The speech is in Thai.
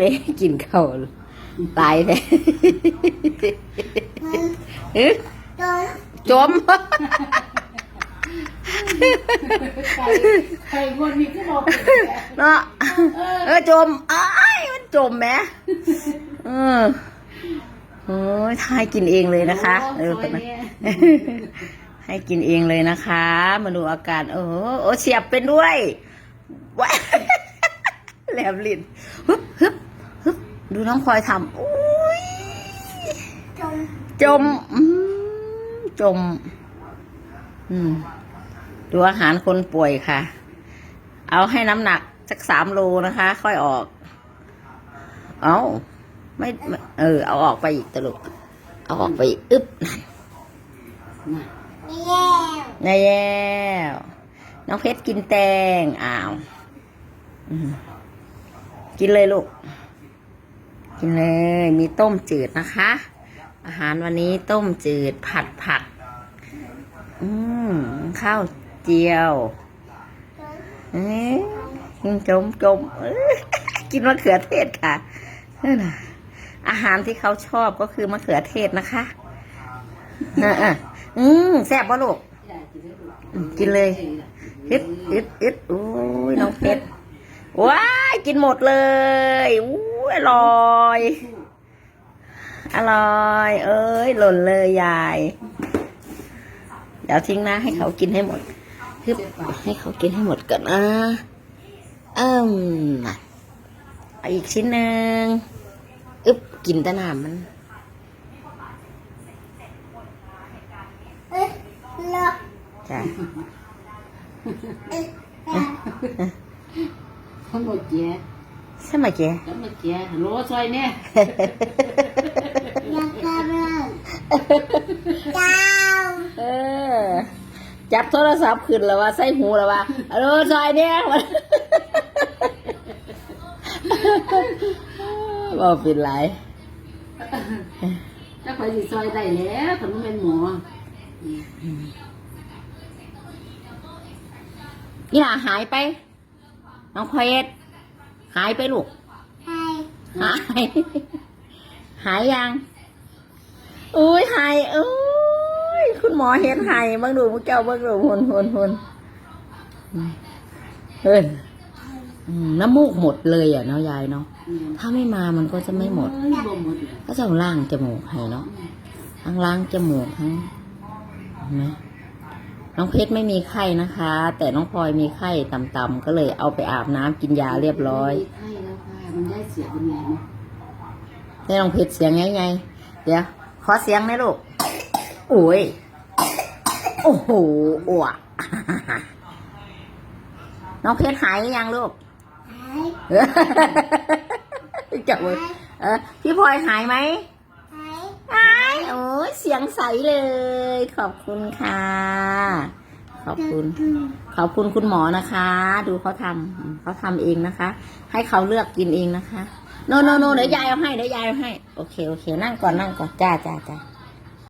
เลยกินข้าวตายเลยเอ๊ะจมใครใครคนนี้ก็บอกเนาะเออจมอ้ายมันจมไหมเออโอ้ยทายกินเองเลยนะคะ เออคนนั้นให้กินเองเลยนะคะ มาดูอาการโอ้โหโอ้เสียบเป็นด้วยว้า แหลมลิ้นฮึบฮึบฮึบดูน้องพลอยทำอุ้ยจมอืมจม อืมดูอาหารคนป่วยค่ะ เอาให้น้ำหนักสักสามโลนะคะ ค่อยออก เอาไม่ไม่เออ เอาออกไปอีกตลก เอาออกไปอีกอึ๊บนั่นนายแย้วน้องเพชรกินแตงอ้าว อืม กินเลยลูก กินเลย มีต้มจืดนะคะ อาหารวันนี้ต้มจืดผัดผัก อืมข้าวเจียวเอ้ยจมจมกินมะเขือเทศค่ะนั่นนะอาหารที่เขาชอบก็คือมะเขือเทศนะคะอ่าอืมแซ่บปะลูก กินเลย อึดอึดอึดโอ้ยน้องเพชรว้า กินหมดเลยอุ้ยอร่อย อร่อย เอ้ย หล่นเลยยาย เดี๋ยวทิ้งนะให้เขากินให้หมดฮึบให้เขากินให้หมดก่อนนะเอิ่มเอาอีกชิ้นหนึ่งอึบกินแตะน้ำมันจ้ะ ทั้งหมดเจ๊สมัยเจ๊ทั้งหมดเจ๊โลซอยเนี่ยเออจับโทรศัพท์ขึ้นแล้วว่าใส่หูแล้วว่าเออซอยเนี่ยบอกเป็นไรถ้าใครสิซอยได้แล้วถ้ามันเป็นหมอนี่ล่ะหายไป น้องพลอยเอ็ดหายไปลูก หาย หายยัง อุ้ยหายอุ้ย คุณหมอเห็นหายเบิ่งดูพวกเจ้าเบิ่งดูหนหนหนเฮ้ยอืมน้ำมูกหมดเลยอะเนาะยายเนาะ ถ้าไม่มามันก็จะไม่หมดบ่หมดก็จะเอาล่างจมูกให้เนาะทั้งล้างจมูกทั้งเห็นไหม น้องเพชรไม่มีไข้นะคะ แต่น้องพลอยมีไข้ต่ำๆก็เลยเอาไปอาบน้ำกินยาเรียบร้อย ใช่แล้วค่ะ มันได้เสียเป็นไงมั้ยได้น้องเพชรเสียงไงไงเดี๋ยวขอเสียงหนะลูกโอ้ยโอ้โหอ้วกน้องเพชรหายยังลูกจับเว้ยเออพี่พลอยหายไหมหายโอ้ย เสียงใสเลย ขอบคุณค่ะ ขอบคุณ ขอบคุณคุณหมอนะคะ ดูเขาทำเขาทำเองนะคะ ให้เขาเลือกกินเองนะคะ โนโนโนเดี๋ยวยายเอาให้เดี๋ยวยายเอาให้ โอเคโอเค นั่งก่อนนั่งก่อนจ้าจ้าจ้า